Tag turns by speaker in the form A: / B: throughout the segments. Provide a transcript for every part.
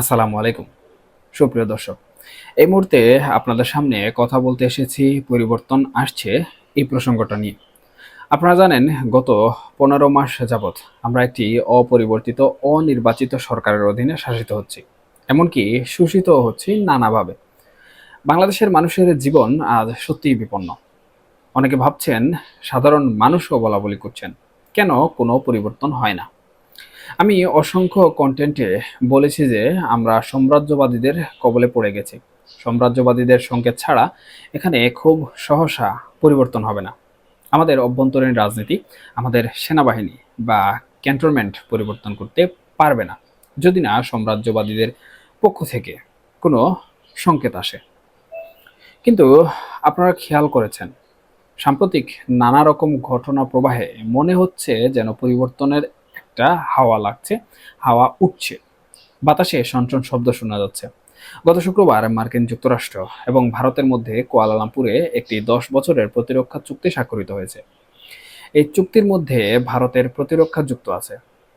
A: আসসালামু আলাইকুম। সুপ্রিয় দর্শক, এই মুহূর্তে আপনাদের সামনে কথা বলতে এসেছি, পরিবর্তন আসছে এই প্রসঙ্গটা নিয়ে। আপনারা জানেন, গত পনেরো মাস যাবৎ আমরা একটি অপরিবর্তিত, অনির্বাচিত সরকারের অধীনে শাসিত হচ্ছি। এমনকি শোষিত হচ্ছি নানাভাবে। বাংলাদেশের মানুষের জীবন আজ সত্যিই বিপন্ন। অনেকে ভাবছেন, সাধারণ মানুষও বলা বলি করছেন, কেন কোনো পরিবর্তন হয় না? আমি অসংখ্য কন্টেন্টে বলেছি যে আমরা সাম্রাজ্যবাদীদের কবলে পড়ে গেছি। সাম্রাজ্যবাদীদের সংকেত ছাড়া এখানে খুব সহসা পরিবর্তন হবে না। আমাদের অভ্যন্তরীণ রাজনীতি, আমাদের সেনাবাহিনী বা ক্যান্টনমেন্ট পরিবর্তন করতে পারবে না। যদি না সাম্রাজ্যবাদীদের পক্ষ থেকে কোনো সংকেত আসে। কিন্তু আপনারা খেয়াল করেছেন, সাম্প্রতিক নানা রকম ঘটনা প্রবাহে মনে হচ্ছে যেন পরিবর্তনের একটা হাওয়া লাগছে, হাওয়া উঠছে। বাতাসে সনসন শব্দ শোনা যাচ্ছে। গত শুক্রবার মার্কিন যুক্তরাষ্ট্র এবং ভারতের মধ্যে কুয়ালালামপুরে একটি দশ বছরের প্রতিরক্ষা চুক্তি স্বাক্ষরিত হয়েছে। এই চুক্তির মধ্যে ভারতের প্রতিরক্ষা যুক্ত আছে।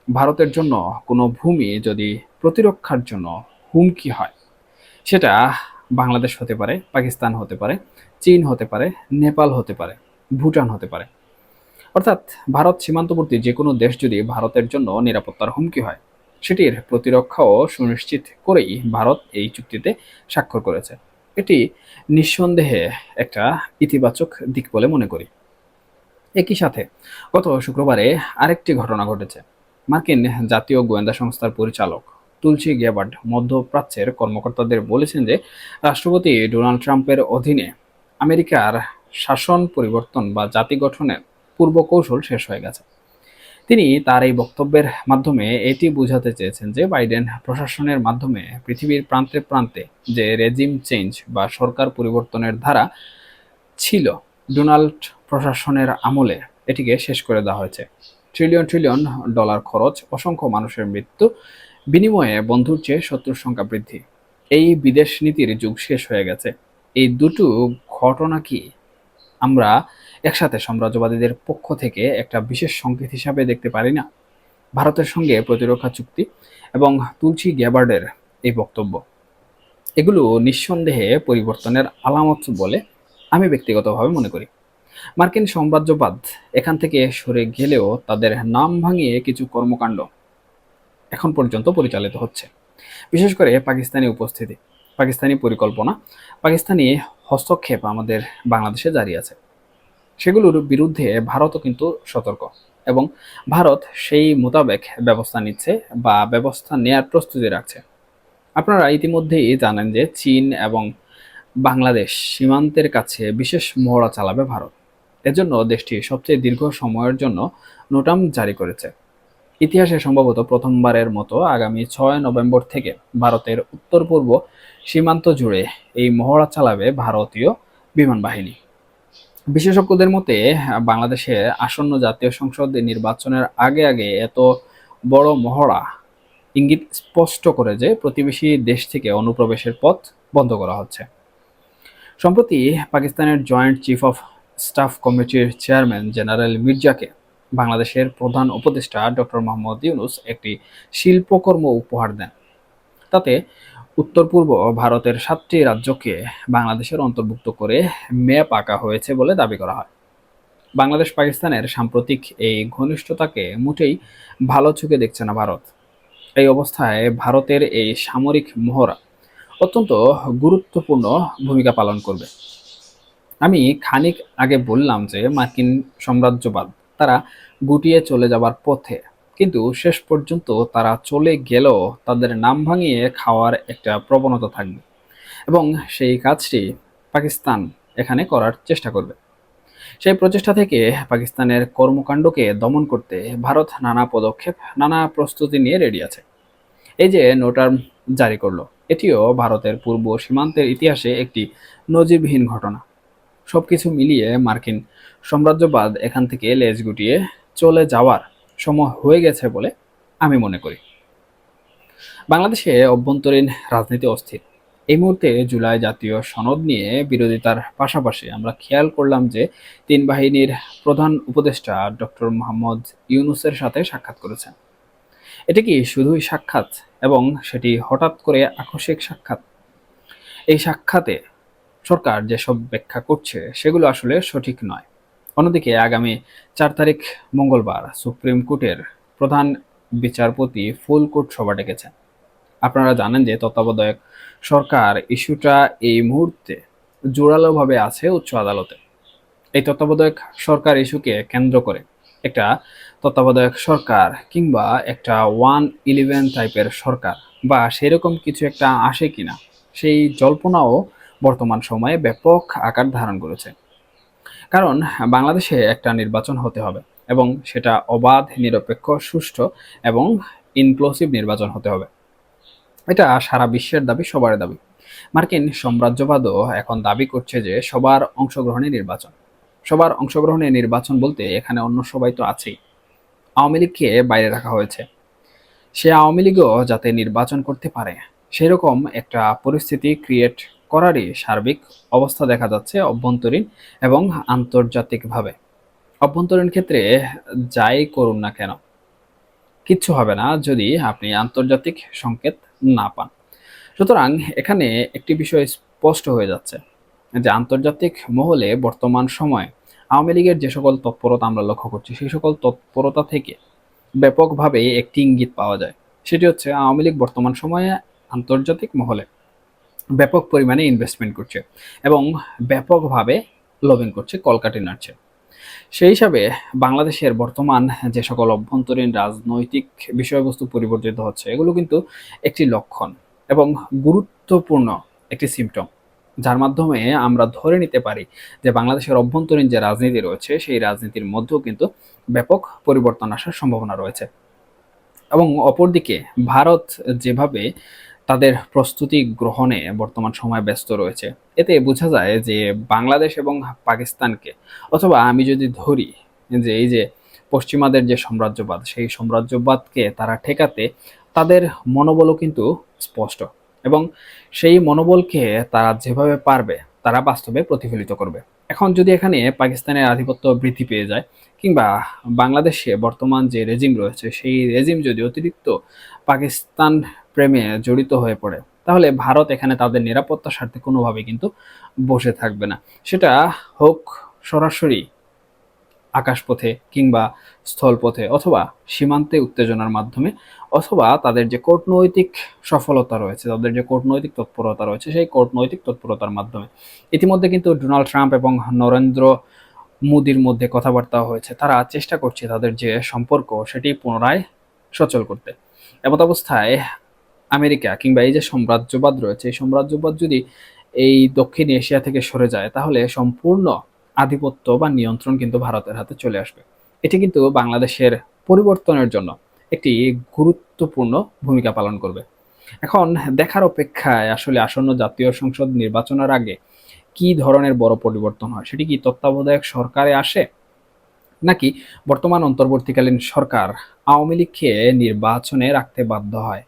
A: ভারতের জন্য কোনো ভূমি যদি প্রতিরক্ষার জন্য হুমকি হয়, সেটা বাংলাদেশ হতে পারে, পাকিস্তান হতে পারে, চীন হতে পারে, নেপাল হতে পারে, ভুটান হতে পারে। অর্থাৎ ভারত সীমান্তবর্তী যে কোনো দেশ যদি ভারতের জন্য নিরাপত্তার হুমকি হয়, সেটির প্রতিরক্ষাও সুনিশ্চিত করেই ভারত এই চুক্তিতে স্বাক্ষর করেছে। এটি নিঃসন্দেহে একটা ইতিবাচক দিক বলে মনে করি। একই সাথে গত শুক্রবারে আরেকটি ঘটনা ঘটেছে। মার্কিন জাতীয় গোয়েন্দা সংস্থার পরিচালক তুলসী গ্যাবার্ড মধ্যপ্রাচ্যের কর্মকর্তাদের বলেছেন যে, রাষ্ট্রপতি ডোনাল্ড ট্রাম্পের অধীনে আমেরিকার শাসন পরিবর্তন বা জাতি গঠনের পূর্ব কৌশল শেষ হয়ে গেছে। তিনি তার এই বক্তব্যের মাধ্যমে এটি বোঝাতে চেয়েছেন যে বাইডেন প্রশাসনের মাধ্যমে পৃথিবীর প্রান্তে প্রান্তে যে রেজিম চেঞ্জ বা সরকার পরিবর্তনের ধারা ছিল, ডোনাল্ড প্রশাসনের আমলে এটিকে শেষ করে দেওয়া হয়েছে। ট্রিলিয়ন ট্রিলিয়ন ডলার খরচ, অসংখ্য মানুষের মৃত্যু, বিনিময়ে বন্ধুর চেয়ে শত্রুর সংখ্যা বৃদ্ধি। এই বিদেশ নীতির যুগ শেষ হয়ে গেছে। এই দুটো ঘটনা কি আমরা একসাথে সাম্রাজ্যবাদীদের পক্ষ থেকে একটা বিশেষ সংকেত হিসাবে দেখতে পারি না। ভারতের সঙ্গে প্রতিরক্ষা চুক্তি এবং তুলসি গ্যাবার্ডের এই বক্তব্য। এগুলো নিঃসন্দেহে পরিবর্তনের আলামত বলে আমি ব্যক্তিগতভাবে মনে করি। মার্কিন সাম্রাজ্যবাদ এখান থেকে সরে গেলেও তাদের নাম ভাঙিয়ে কিছু কর্মকাণ্ড এখন পর্যন্ত পরিচালিত হচ্ছে। বিশেষ করে পাকিস্তানি উপস্থিতি। পাকিস্তানি পরিকল্পনা, পাকিস্তানি হস্তক্ষেপ আমাদের বাংলাদেশে জারি আছে। সেগুলোর বিরুদ্ধে ভারতও কিন্তু সতর্ক এবং ভারত সেই মোতাবেক ব্যবস্থা নিচ্ছে বা ব্যবস্থা নেয়ার প্রস্তুতি রাখছে। আপনারা ইতিমধ্যেই জানেন যে চীন এবং বাংলাদেশ সীমান্তের কাছে বিশেষ মহড়া চালাবে ভারত। এজন্য দেশটি সবচেয়ে দীর্ঘ সময়ের জন্য নোটাম জারি করেছে। ইতিহাসে সম্ভবত প্রথমবারের মতো আগামী ছয় নভেম্বর থেকে ভারতের উত্তর পূর্ব সীমান্ত জুড়ে এই মহড়া চালাবে ভারতীয় বিমান বাহিনী। বিশেষজ্ঞদের মতে, বাংলাদেশে আসন্ন জাতীয় সংসদ নির্বাচনের আগে আগে এত বড় মহড়া ইঙ্গিত স্পষ্ট করে যে প্রতিবেশী দেশ থেকে অনুপ্রবেশের পথ বন্ধ করা হচ্ছে। সম্প্রতি পাকিস্তানের জয়েন্ট চিফ অফ স্টাফ কমিটির চেয়ারম্যান জেনারেল মির্জাকে বাংলাদেশের প্রধান উপদেষ্টা ডক্টর মোহাম্মদ ইউনুস একটি শিল্পকর্ম উপহার দেন। তাতে উত্তর পূর্ব ভারতের সাতটি রাজ্যকে বাংলাদেশের অন্তর্ভুক্ত করে ম্যাপ আঁকা হয়েছে বলে দাবি করা হয়। বাংলাদেশ পাকিস্তানের সাম্প্রতিক এই ঘনিষ্ঠতাকে মোটেই ভালো চোখে দেখছে না ভারত। এই অবস্থায় ভারতের এই সামরিক মহড়া অত্যন্ত গুরুত্বপূর্ণ ভূমিকা পালন করবে। আমি খানিক আগে বললাম যে মার্কিন সাম্রাজ্যবাদ তারা গুটিয়ে চলে যাবার পথে। কিন্তু শেষ পর্যন্ত তারা চলে গেলেও তাদের নাম ভাঙিয়ে খাওয়ার একটা প্রবণতা থাকবে এবং সেই কাজটি পাকিস্তান এখানে করার চেষ্টা করবে। সেই প্রচেষ্টা থেকে পাকিস্তানের কর্মকাণ্ডকে দমন করতে ভারত নানা পদক্ষেপ, নানা প্রস্তুতি নিয়ে রেডি আছে। এই যে নোটার্ম জারি করল, এটিও ভারতের পূর্ব সীমান্তের ইতিহাসে একটি নজিরবিহীন ঘটনা। সবকিছু মিলিয়ে মার্কিন সাম্রাজ্যবাদ এখান থেকে লেজ গুটিয়ে চলে যাওয়ার সময় হয়ে গেছে বলে আমি মনে করি। বাংলাদেশে অভ্যন্তরীণ রাজনীতি অস্থির। এই মুহূর্তে জুলাই জাতীয় সনদ নিয়ে বিরোধিতার পাশাপাশি আমরা খেয়াল করলাম যে তিন বাহিনীর প্রধান উপদেষ্টা ডক্টর মোহাম্মদ ইউনুসের সাথে সাক্ষাৎ করেছেন। এটা কি শুধুই সাক্ষাৎ এবং সেটি হঠাৎ করে আকস্মিক সাক্ষাৎ? এই সাক্ষাতে সরকার যেসব ব্যাখ্যা করছে, সেগুলো আসলে সঠিক নয়। অন্যদিকে আগামী চার তারিখ মঙ্গলবার সুপ্রিম কোর্টের প্রধান বিচারপতি ফুল কোর্ট সভা ডেকেছেন। আপনারা জানেন যে তত্ত্বাবধায়ক সরকার ইস্যুটা এই মুহূর্তে জোরালোভাবে আছে উচ্চ আদালতে। এই তত্ত্বাবধায়ক সরকার ইস্যুকে কেন্দ্র করে একটা তত্ত্বাবধায়ক সরকার কিংবা একটা ওয়ান ইলেভেন টাইপের সরকার বা সেরকম কিছু একটা আসে কিনা, সেই জল্পনাও বর্তমান সময়ে ব্যাপক আকার ধারণ করেছে। কারণ, বাংলাদেশে একটা নির্বাচন হতে হবে এবং সেটা অবাধ, নিরপেক্ষ, সুষ্ঠু এবং ইনক্লুসিভ নির্বাচন হতে হবে। এটা সারা বিশ্বের দাবি সবার দাবি। মার্কিন সাম্রাজ্যবাদও এখন দাবি করছে যে সবার অংশগ্রহণে নির্বাচন। সবার অংশগ্রহণে নির্বাচন বলতে এখানে অন্য সবাই তো আছেই। আওয়ামী লীগকে বাইরে রাখা হয়েছে। সে আওয়ামী লীগও যাতে নির্বাচন করতে পারে, সেরকম একটা পরিস্থিতি ক্রিয়েট করারই সার্বিক অবস্থা দেখা যাচ্ছে অভ্যন্তরীণ এবং আন্তর্জাতিকভাবে। অভ্যন্তরীণ ক্ষেত্রে যাই করুন না কেন, কিচ্ছু হবে না যদি আপনি আন্তর্জাতিক সংকেত না পান। সুতরাং এখানে একটি বিষয় স্পষ্ট হয়ে যাচ্ছে যে আন্তর্জাতিক মহলে বর্তমান সময়ে আওয়ামী লীগের যে সকল তৎপরতা আমরা লক্ষ্য করছি, সেই সকল তৎপরতা থেকে ব্যাপকভাবে একটি ইঙ্গিত পাওয়া যায়। সেটি হচ্ছে আওয়ামী লীগ বর্তমান সময়ে আন্তর্জাতিক মহলে ব্যাপক পরিমাণে ইনভেস্টমেন্ট করছে এবং ব্যাপকভাবে লবিং করছে কলকাটি নাড়ছে। সেই হিসাবে বাংলাদেশের বর্তমান যে সকল অভ্যন্তরীণ রাজনৈতিক বিষয়বস্তু পরিবর্তিত হচ্ছে, এগুলো কিন্তু একটি লক্ষণ এবং গুরুত্বপূর্ণ একটি সিমটম যার মাধ্যমে আমরা ধরে নিতে পারি যে বাংলাদেশের অভ্যন্তরীণ যে রাজনীতি রয়েছে, সেই রাজনীতির মধ্যেও কিন্তু ব্যাপক পরিবর্তন আসার সম্ভাবনা রয়েছে। এবং অপরদিকে ভারত যেভাবে তাদের প্রস্তুতি গ্রহণে বর্তমান সময় ব্যস্ত রয়েছে। এতে বোঝা যায় যে বাংলাদেশ এবং পাকিস্তানকে, অথবা আমি যদি ধরি যে এই যে পশ্চিমাদের যে সাম্রাজ্যবাদ, সেই সাম্রাজ্যবাদকে তারা ঠেকাতে, তাদের মনোবলও কিন্তু স্পষ্ট এবং সেই মনোবলকে তারা যেভাবে পারবে, তারা বাস্তবে প্রতিফলিত করবে। এখন যদি এখানে পাকিস্তানের আধিপত্য বৃদ্ধি পেয়ে যায়, কিংবা বাংলাদেশে বর্তমান যে রেজিম রয়েছে, সেই রেজিম যদি অতিরিক্ত পাকিস্তান প্রেমে জড়িত হয়ে পড়ে, তাহলে ভারত এখানে তাদের নিরাপত্তা স্বার্থে কোনোভাবে কিন্তু বসে থাকবে না। সেটা হোক সরাসরি আকাশপথে কিংবা স্থলপথে অথবা সীমান্তে উত্তেজনার মাধ্যমে, অথবা তাদের যে কূটনৈতিক সফলতা রয়েছে, তাদের যে কূটনৈতিক তৎপরতা রয়েছে, সেই কূটনৈতিক তৎপরতার মাধ্যমে। ইতিমধ্যে কিন্তু ডোনাল্ড ট্রাম্প এবং নরেন্দ্র মোদির মধ্যে কথাবার্তা হয়েছে। তারা চেষ্টা করছে তাদের যে সম্পর্ক, সেটি পুনরায় সচল করতে। এমত অবস্থায় আমেরিকা কিংবা এই যে সাম্রাজ্যবাদ রয়েছে, এই সাম্রাজ্যবাদ যদি এই দক্ষিণ এশিয়া থেকে সরে যায়, তাহলে সম্পূর্ণ আধিপত্য বা নিয়ন্ত্রণ কিন্তু ভারতের হাতে চলে আসবে। এটি কিন্তু বাংলাদেশের পরিবর্তনের জন্য একটি গুরুত্বপূর্ণ ভূমিকা পালন করবে। এখন দেখার অপেক্ষায় আসলে আসন্ন জাতীয় সংসদ নির্বাচনের আগে কি ধরনের বড় পরিবর্তন হয়, সেটি কি তত্ত্বাবধায়ক সরকারে আসে, নাকি বর্তমান অন্তর্বর্তীকালীন সরকার আওয়ামী লীগকে নির্বাচনে রাখতে বাধ্য হয়?